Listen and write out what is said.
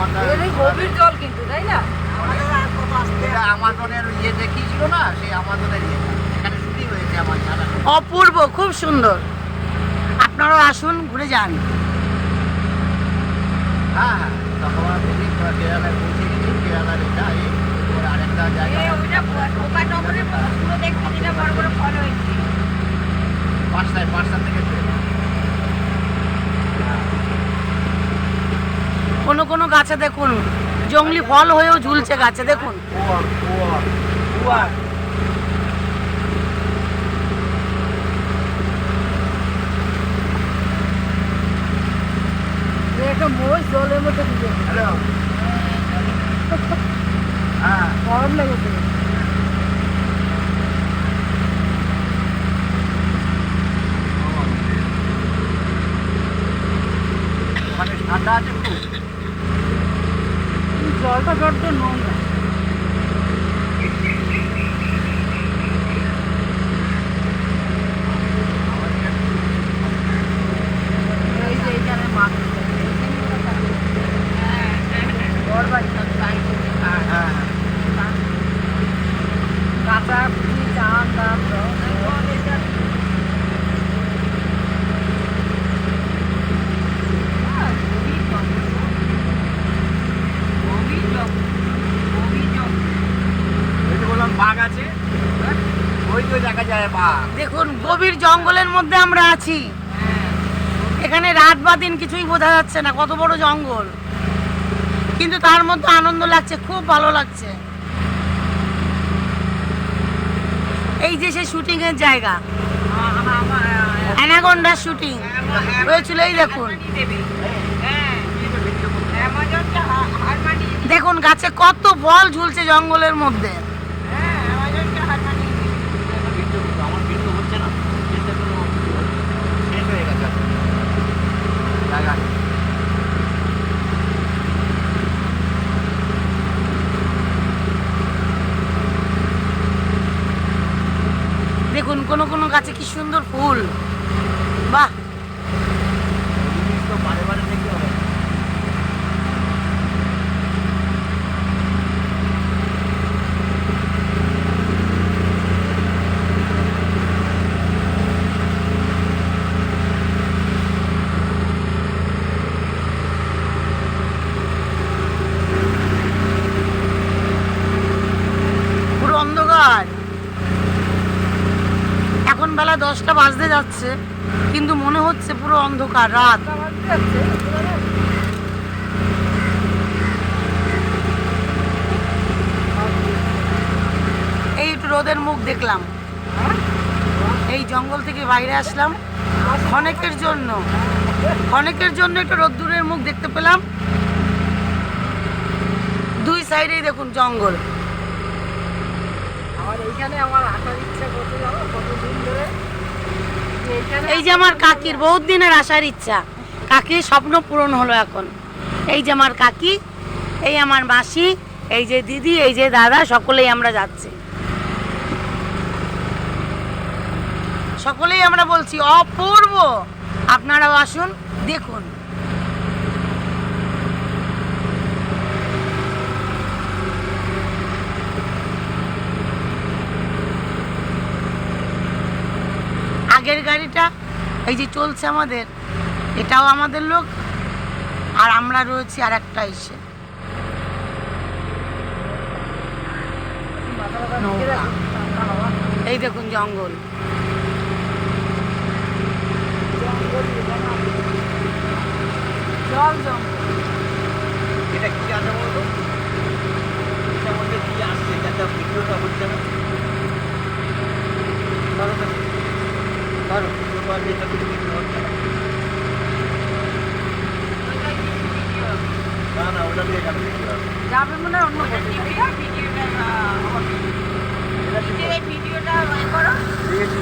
ঘণ্টা এই গভীর জল কিন্তু তাই না? আমাজনের ইয়ে দেখিয়েছিল না সেই আমাজনের ইয়েটা এখানে শুটিং হয়েছে আমার অপূর্ব খুব সুন্দর। আপনারাও আসুন ঘুরে যান। হ্যাঁ হ্যাঁ তখন আমি কেরালায় পৌঁছে গেছি কেরালার এটা আরেকটা জায়গা এই ওইটা ঢোকা টপরের মতো পুরো দেখতে যেটা বড় বড় ফল হয়েছে পাঁচটায় পাঁচটা থেকে ট্রেন কোনো কোনো গাছে দেখুন জঙ্গলি ফল হয়েও ঝুলছে গাছে দেখুন। কুয়ার কুয়ার কুয়ার একটা মোষ জলের হ্যালো। হ্যাঁ। গরম লেগেছে ওখানে ঠান্ডা আছে খুব। জলটা বড্ড নোংরা এই যে এইখানে মাছ বড় বাড়ি হ্যাঁ হ্যাঁ। কাঁচা পুঁটি চান দাম দেখুন, গভীর জঙ্গলের মধ্যে আমরা আছি। এখানে রাত বা দিন কিছুই বোঝা যাচ্ছে না, কত বড় জঙ্গল। কিন্তু তার মধ্যে আনন্দ লাগছে, খুব ভালো লাগছে। এই যে সে শুটিং এর জায়গা অ্যানাগন্ডার শুটিং হয়েছিল এই দেখুন। দেখুন, গাছে কত ফল ঝুলছে জঙ্গলের মধ্যে কিন্তু আমার কিন্তু হচ্ছে না কিন্তু কোনো শেষ হয়ে গেছে জায়গা নেই। দেখুন কোন কোন গাছে কি সুন্দর ফুল। বাহ। পুরো অন্ধকার। এখন বেলা দশটা বাজতে যাচ্ছে কিন্তু মনে হচ্ছে পুরো অন্ধকার রাত। এই একটু রোদের মুখ দেখলাম। এই জঙ্গল থেকে বাইরে আসলাম অনেকের জন্য। অনেকের জন্য একটু রোদ্দুরের মুখ দেখতে পেলাম। দুই সাইডেই দেখুন জঙ্গল। এই যে আমার কাকির বহুত দিনের আসার ইচ্ছা। কাকির স্বপ্ন পূরণ হলো এখন। এই যে আমার কাকি, এই আমার মাসি, এই যে দিদি, এই যে দাদা, সকলেই আমরা যাচ্ছি। সকলেই আমরা বলছি, অপূর্ব! আপনারাও আসুন, দেখুন। আগের গাড়িটা, এই যে চলছে আমাদের, এটাও আমাদের লোক, আর আমরা রয়েছি আর একটা এসে। এই দেখুন জঙ্গল। জল জঙ্গল। এটা কি আছে বলতো এটার মধ্যে কি আসছে? যাতে ভিডিওটা হচ্ছে না ধরো না না ওটা দিয়ে এখানে দেখি যাবে মনে হয় অন্য মানে ভিডিওটা হ্যাঁ, ভিডিওটা করো। দেখেছি